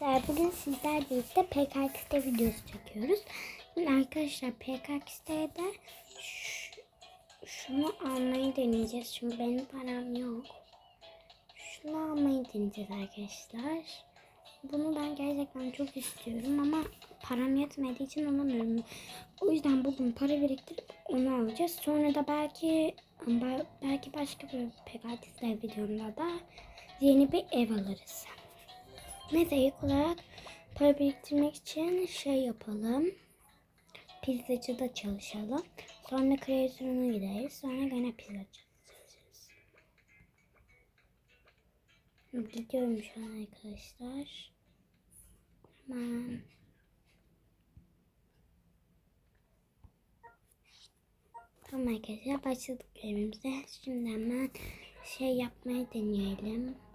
Bugün sizler birlikte PKX'de videosu çekiyoruz. Şimdi arkadaşlar PKX'de şunu almayı deneyeceğiz. Çünkü benim param yok. Şunu almayı deneyeceğiz arkadaşlar. Bunu ben gerçekten çok istiyorum ama param yetmediği için alamıyorum. O yüzden bugün para biriktirip onu alacağız. Sonra da belki belki başka bir PKX'de videomda da yeni bir ev alırız. İlk olarak para biriktirmek için şey yapalım. Pizzacıda çalışalım. Sonra kreasyona gideriz. Sonra gene pizzacıda çalışırız. Gidiyorum şu an arkadaşlar. Hemen. Tamam arkadaşlar başladık evimize. Şimdi hemen şey yapmayı deneyelim.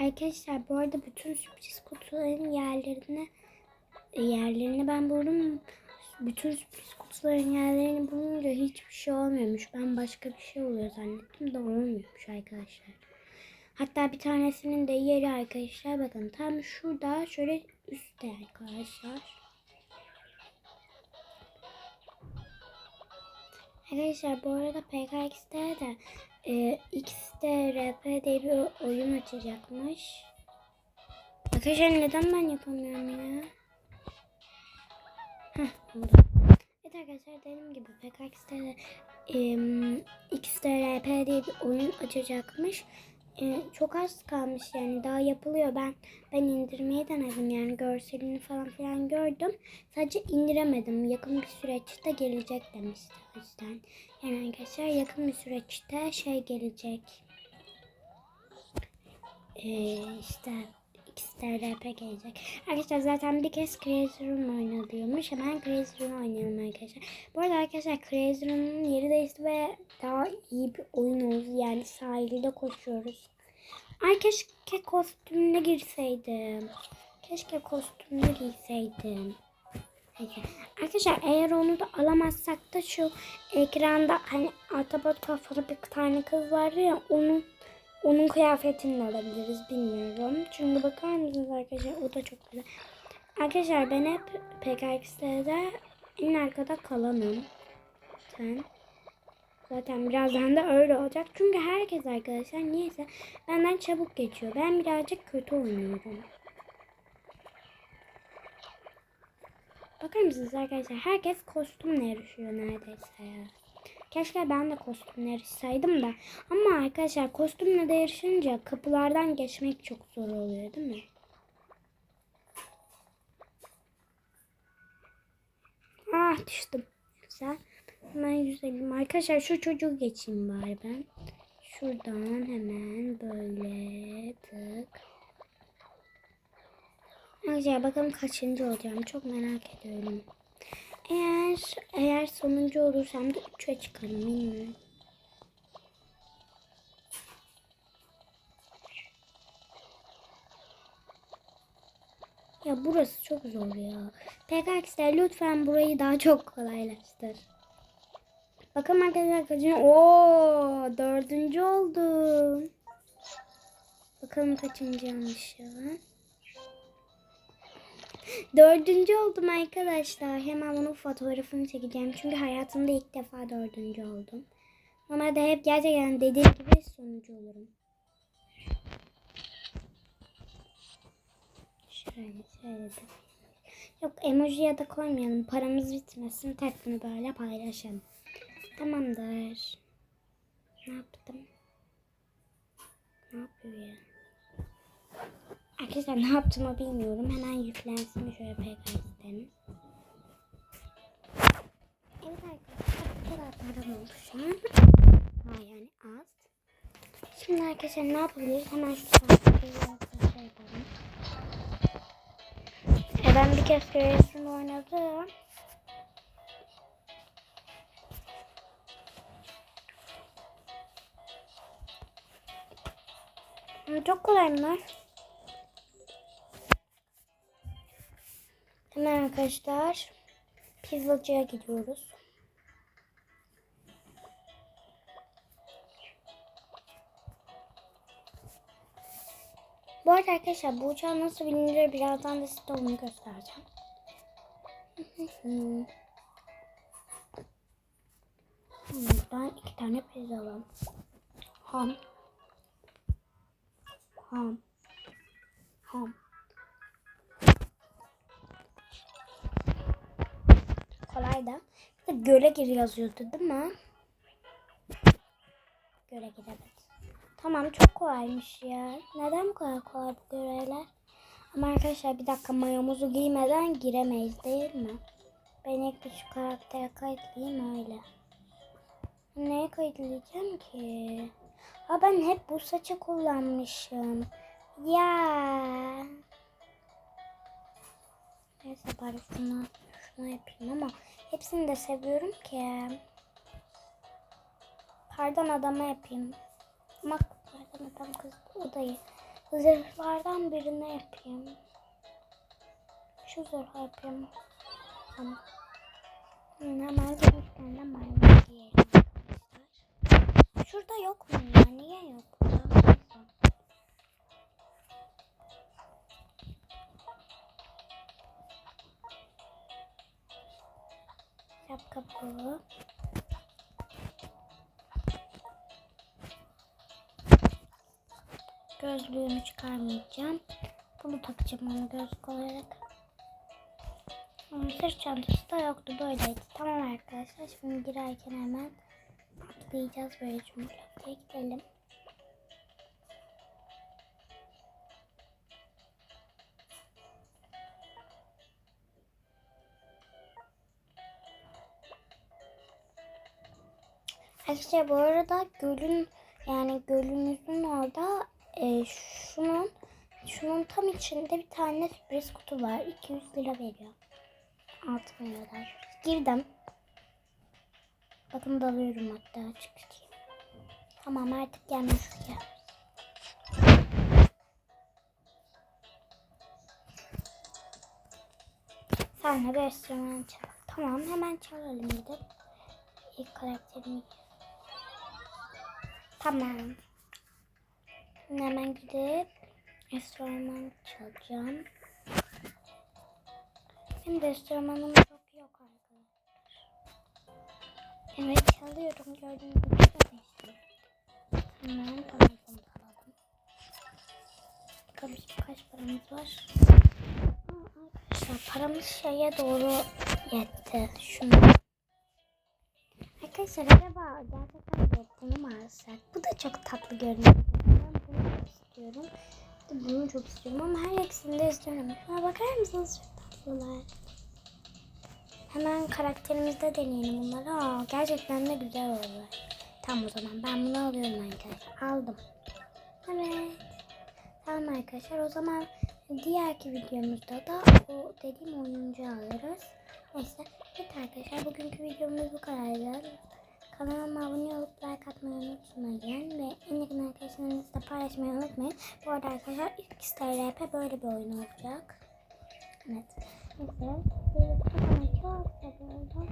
Arkadaşlar bu arada bütün sürpriz kutuların yerlerini yerlerini ben buldum. Bütün sürpriz kutuların yerlerini bulunca hiçbir şey olmuyormuş. Ben başka bir şey oluyor zannettim de olmuyormuş arkadaşlar. Hatta bir tanesinin de yeri arkadaşlar bakın tam şurada şöyle üstte arkadaşlar. Arkadaşlar bu arada PKX'de de e, XDRP diye bir oyun açacakmış. Arkadaşlar neden ben yapamıyorum ya? Heh oldu. Evet arkadaşlar dediğim gibi PKX'de de e, XDRP diye bir oyun açacakmış. E, çok az kalmış yani daha yapılıyor. Ben ben indirmeyi denedim yani görselini falan filan gördüm. Sadece indiremedim. Yakın bir süreçte gelecek demişti o yüzden. Yani arkadaşlar yakın bir süreçte şey gelecek. Ee, işte XTRP gelecek. Arkadaşlar zaten bir kez Crazy Room oynanıyormuş. Hemen Crazy Room oynayalım arkadaşlar. Bu arada arkadaşlar Crazy Room'un yeri değişti ve daha iyi bir oyun oldu. Yani sahilde koşuyoruz. Ay keşke kostümle girseydim. Keşke kostümle giyseydim. Arkadaşlar eğer onu da alamazsak da şu ekranda hani Atabot kafalı bir tane kız vardı ya onun onun kıyafetini de alabiliriz bilmiyorum. Çünkü bakar mısınız arkadaşlar o da çok güzel. Arkadaşlar ben hep PKX'de en arkada kalanım. Sen. Zaten birazdan da öyle olacak. Çünkü herkes arkadaşlar niyeyse benden çabuk geçiyor. Ben birazcık kötü oynuyorum. Bakar mısınız arkadaşlar? Herkes kostümle yarışıyor neredeyse ya. Keşke ben de kostümle yarışsaydım da. Ama arkadaşlar kostümle de yarışınca kapılardan geçmek çok zor oluyor değil mi? Ah düştüm. Güzel. Hemen yüzelim. Arkadaşlar şu çocuğu geçeyim bari ben. Şuradan hemen böyle tık. Arkadaşlar bakalım kaçıncı olacağım. Çok merak ediyorum. Eğer eğer sonuncu olursam da 3'e çıkarım bilmiyorum. Ya burası çok zor ya. PKX'ler lütfen burayı daha çok kolaylaştır. Bakalım arkadaşlar kaçıncı? Oo, dördüncü oldum. Bakalım kaçıncı yanlış ya. Dördüncü oldum arkadaşlar. Hemen onun fotoğrafını çekeceğim. Çünkü hayatımda ilk defa dördüncü oldum. Normalde hep gerçekten dediğim gibi sonucu olurum. Şöyle şöyle de. Yok emoji ya da koymayalım. Paramız bitmesin. Tek böyle paylaşalım. Tamamdır. Ne yaptım? Ne yapıyor ya? Arkadaşlar ne yaptığımı bilmiyorum. Hemen yüklensin şöyle PKS'den. Evet arkadaşlar bu kadar param oldu şu an. Ha yani az. Şimdi arkadaşlar ne yapabiliriz? Hemen şu saatleri şey yapalım. E ben bir kez kreasyon oynadım. Çok kolay mı? Hemen arkadaşlar pizzacıya gidiyoruz. Bu arada arkadaşlar bu uçağı nasıl binilir birazdan da size onu göstereceğim. Buradan iki tane pizza alalım. Ham. Ham. Ham. Kolay da. Bir de göle gir yazıyordu değil mi? Göle gir evet. Tamam çok kolaymış ya. Neden bu kadar kolay bu görevler? Ama arkadaşlar bir dakika mayomuzu giymeden giremeyiz değil mi? Ben ilk bir şu karaktere kayıtlayayım öyle. Neye kayıtlayacağım ki? Ha ben hep bu saçı kullanmışım. Ya. Neyse bari şunu, şunu yapayım ama hepsini de seviyorum ki. Pardon adama yapayım. Ama pardon adam kız odayı. Zırhlardan birine yapayım. Şu zırhı yapayım. Tamam. Hemen zırhlardan giyelim arkadaşlar. Şurada yok mu ya? Niye yok Şapka bu. Gözlüğümü çıkarmayacağım. Bunu takacağım onu gözlük olarak. Ama sırt çantası da yoktu böyleydi. Tamam arkadaşlar şimdi girerken hemen atlayacağız böyle cumhuriyete gidelim. Arkadaşlar bu arada gölün yani gölümüzün orada e, şunun şunun tam içinde bir tane sürpriz kutu var. 200 lira veriyor. Altın liralar. Girdim. Bakın dalıyorum hatta çıkayım. Tamam artık gelmiş şuraya. Senle bir. Tamam hemen çalalım gidip. İlk karakterimi Tamam. Şimdi hemen gidip enstrüman çalacağım. Benim de enstrümanım çok yok arkadaşlar. Evet çalıyorum gördüğünüz gibi çalıştı. Tamam tamam alalım. Bakalım kaç paramız var. Aa, arkadaşlar paramız şeye doğru yetti. Şunu. Arkadaşlar acaba gerçekten bunu mu alsak? Bu da çok tatlı görünüyor. Ben bunu çok istiyorum. Bunu çok istiyorum ama her ikisini de istiyorum. Şuna bakar mısınız? Çok tatlılar. Hemen karakterimizde deneyelim bunları. Aa, gerçekten de güzel oluyor. Tamam o zaman ben bunu alıyorum arkadaşlar. Aldım. Evet. Tamam arkadaşlar o zaman diğerki videomuzda da o dediğim oyuncu alırız. Neyse. Evet arkadaşlar bugünkü videomuz bu kadardı. Kanalıma abone olup like atmayı unutmayın. Ve en yakın arkadaşlarınızla paylaşmayı unutmayın. Bu arada arkadaşlar XTRP böyle bir oyun olacak. Evet. Neyse. Ama çok seviyorum.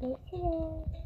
Görüşürüz.